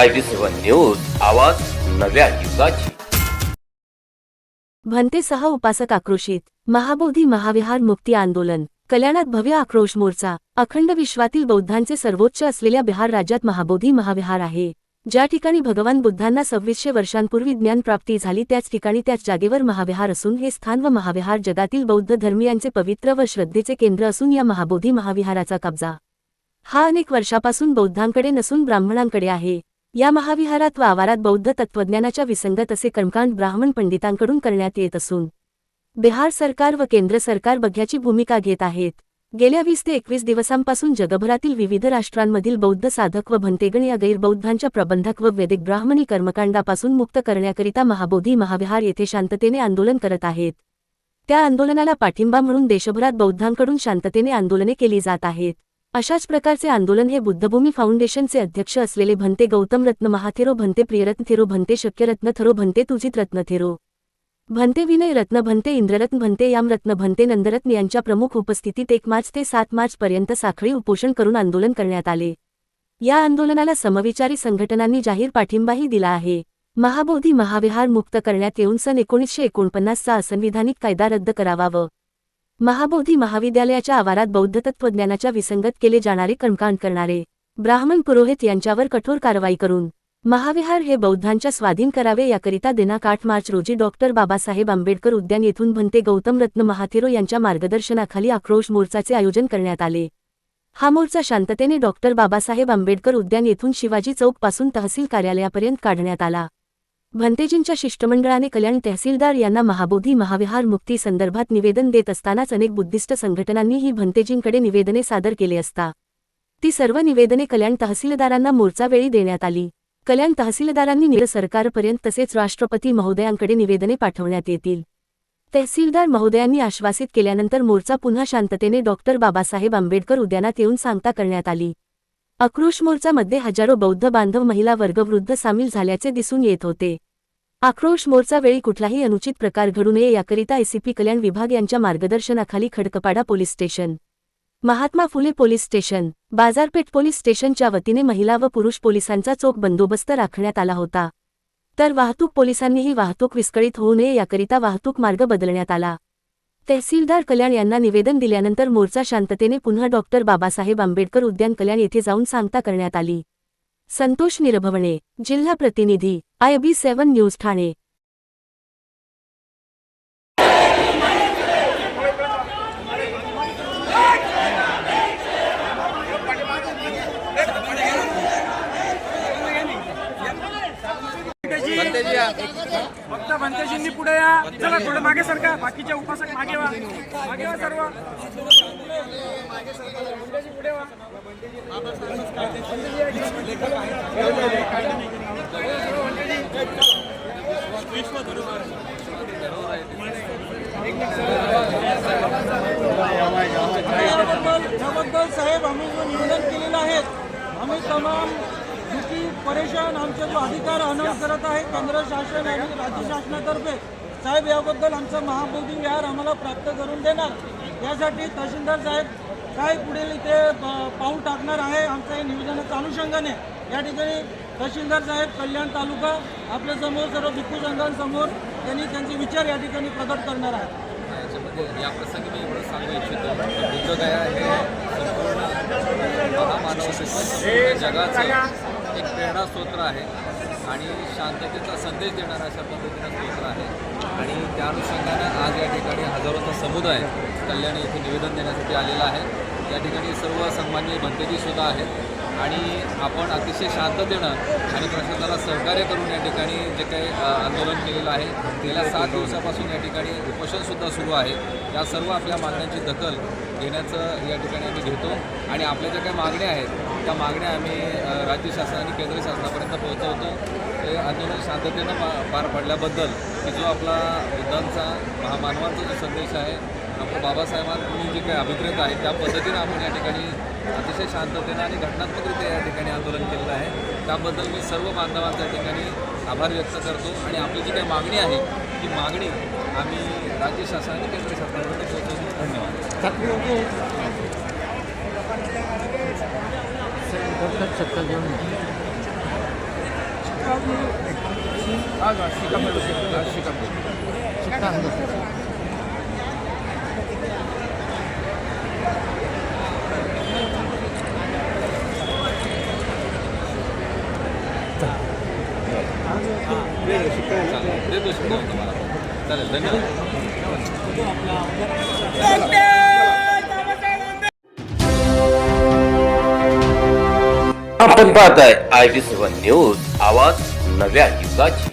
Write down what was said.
I B seven news आवाज नव्या युगाची. भन्तेसह उपासक आक्रोशित महाबोधी महाविहार मुक्ती आंदोलन कल्याणात भव्य आक्रोश मोर्चा अखंड विश्वातील बौद्धांचे सर्वोच्च असलेल्या बिहार राज्यात महाबोधी महाविहार आहे. ज्या ठिकाणी भगवान बुद्धांना सव्वीसशे वर्षांपूर्वी ज्ञान प्राप्ती झाली त्याच ठिकाणी त्याच जागेवर महाविहार असून हे स्थान व महाविहार जगातील बौद्ध धर्मियांचे पवित्र व श्रद्धेचे केंद्र असून या महाबोधी महाविहाराचा कब्जा. हा अनेक वर्षापासून बौद्धांकडे नसून ब्राह्मणांकडे आहे. या महाविहारात व आवारात बौद्ध तत्त्वज्ञानाच्या विसंगत असे कर्मकांड ब्राह्मण पंडितांकडून करण्यात येत असून बिहार सरकार व केंद्र सरकार बघ्याची भूमिका घेत आहेत. गेल्या वीस ते एकवीस दिवसांपासून जगभरातील विविध राष्ट्रांमधील बौद्ध साधक व भंतेगण या गैरबौद्धांच्या प्रबंधक व वैदिक ब्राह्मणी कर्मकांडापासून मुक्त करण्याकरिता महाबोधी महाविहार येथे शांततेने आंदोलन करत आहेत. त्या आंदोलनाला पाठिंबा म्हणून देशभरात बौद्धांकडून शांततेने आंदोलने केली जात आहेत. अशाच प्रकारचे आंदोलन हे बुद्धभूमी फाउंडेशनचे अध्यक्ष असलेले भंते गौतम रत्न महाथेरो भंते प्रियरत्न थेरो भंते शक्यरत्न थरो भंते तुजित रत्न थेरो भंते विनय रत्न भंते इंद्ररत्न भंते यामरत्न भंते नंदरत्न यांच्या प्रमुख उपस्थितीत एक मार्च ते सात मार्च पर्यंत साखळी उपोषण करून आंदोलन करण्यात आले. या आंदोलनाला समविचारी संघटनांनी जाहीर पाठिंबाही दिला आहे. महाबोधी महाविहार मुक्त करण्यात येऊन सन एकोणीसशे एकोणपन्नासचा असंविधानिक कायदा रद्द करावा व महाबोधी महाविद्यालयाच्या आवारात बौद्ध तत्त्वज्ञानाच्या विसंगत केले जाणारे कणकाण करणारे ब्राह्मण पुरोहित यांच्यावर कठोर कारवाई करून महाविहार हे बौद्धांच्या स्वाधीन करावे याकरिता दिनांक आठ मार्च रोजी डॉक्टर बाबासाहेब आंबेडकर उद्यान येथून भंते गौतम रत्न महाथेरो यांच्या मार्गदर्शनाखाली आक्रोश मोर्चाचे आयोजन करण्यात आले. हा मोर्चा शांततेने डॉक्टर बाबासाहेब आंबेडकर उद्यान येथून शिवाजी चौकपासून तहसील कार्यालयापर्यंत काढण्यात आला. भंतेजींच्या शिष्टमंडळाने कल्याण तहसीलदार यांना महाबोधी महाविहार मुक्ती संदर्भात निवेदन देत असतानाच अनेक बुद्धिस्ट संघटनांनीही भंतेजींकडे निवेदने सादर केले असता. ती सर्व निवेदने कल्याण तहसीलदारांना मोर्चावेळी देण्यात आली. कल्याण तहसीलदारांनी निर सरकारपर्यंत तसेच राष्ट्रपती महोदयांकडे निवेदने पाठवण्यात येतील. तहसीलदार महोदयांनी आश्वासित केल्यानंतर मोर्चा पुन्हा शांततेने डॉक्टर बाबासाहेब आंबेडकर उद्यानात येऊन सांगता करण्यात आली. आक्रोश मोर्चामध्ये हजारो बौद्ध बांधव महिला वर्गवृद्ध सामील झाल्याचे दिसून येत होते. आक्रोश मोर्चा वेळी कुठलाही अनुचित प्रकार घडू नये याकरिता एसीपी कल्याण विभाग यांच्या मार्गदर्शनाखाली Khadakpada police station. Mahatma Phule police station. Bazarpeth police स्टेशनच्या वतीने महिला व पुरुष पोलिसांचा चोख बंदोबस्त राखण्यात आला होता. तर वाहतूक पोलिसांनीही वाहतूक विस्कळीत होऊ नये याकरिता वाहतूक मार्ग बदलण्यात आला. तहसीलदार कल्याण यांना निवेदन दिल्यानंतर मोर्चा शांततेने पुन्हा डॉक्टर बाबासाहेब आंबेडकर उद्यान कल्याण येथे जाऊन सांगता करण्यात आली. संतोष निरभवणे जिल्हा प्रतिनिधी I B seven news Thane. फक्त पुढे या. चला थोडं मागे सरका. बाकीच्या उपासक मागे वा. मागे वा सर्व. त्याबद्दल साहेब आम्ही जो निवेदन केलेलं आहे आम्ही तमाम दुखी परेशान आमचे जो अधिकार हनन करत आहे केंद्र शासन आणि राज्य शासनातर्फे. साहेब याबद्दल आमचा महाबोधी विहार आम्हाला प्राप्त करून देणार. यासाठी तहसीलदार साहेब काय पुढील इथे पाऊल टाकणार आहे आमचं हे नियोजनाच्या अनुषंगाने या ठिकाणी तहसीलदार साहेब कल्याण तालुका आपल्यासमोर सर्व भिक्खू संघांसमोर त्यांनी त्यांचे विचार या ठिकाणी प्रकट करणार आहे. या प्रसंगी मी एवढं सांगू इच्छितो बुद्धगया हे संपूर्ण महामानव जगाचं एक प्रेरणास्रोत्र आहे आणि शांततेचा संदेश देणारा अशा पद्धतीनं स्तोत्र आहे. आणि त्या अनुषंगानं आज या ठिकाणी हजारोचा समुदाय कल्याणी येथे निवेदन देण्यासाठी आलेला आहे. या ठिकाणी सर्व सन्माननीय भंतेजीसुद्धा आहेत. आणि आपण अतिशय शांततेनं आणि प्रशासनाला सहकार्य करून या ठिकाणी जे काही आंदोलन केलेलं आहे गेल्या सात दिवसापासून या ठिकाणी उपोषणसुद्धा सुरू आहे. या सर्व आपल्या मागण्यांची दखल घेण्याचं या ठिकाणी आम्ही घेतो. आणि आपल्या ज्या काही मागण्या आहेत त्या मागण्या आम्ही राज्य शासन आणि केंद्र शासनापर्यंत पोहोचवतो. ते आंदोलन शांततेनं पार पडल्याबद्दल की जो आपला बुद्धांचा महामानवांचा जो संदेश आहे बाबासाहेबांनी जे काही अभिप्रेत आहे त्या पद्धतीनं आपण या ठिकाणी अतिशय शांततेनं आणि घटनात्मकरित्या या ठिकाणी आंदोलन केलेलं आहे. त्याबद्दल मी सर्व बांधवांच्या ठिकाणी आभार व्यक्त करतो आणि आपली जी काही मागणी आहे ती मागणी आम्ही राज्य शासन आणि केंद्र शासनापर्यंत पोहोचवतो धन्यवाद. चालेल देतो शिकवून तुम्हाला चालेल धन्यवाद आपण पाहताय आय टी सेवन न्यूज आवाज नव्या युगाची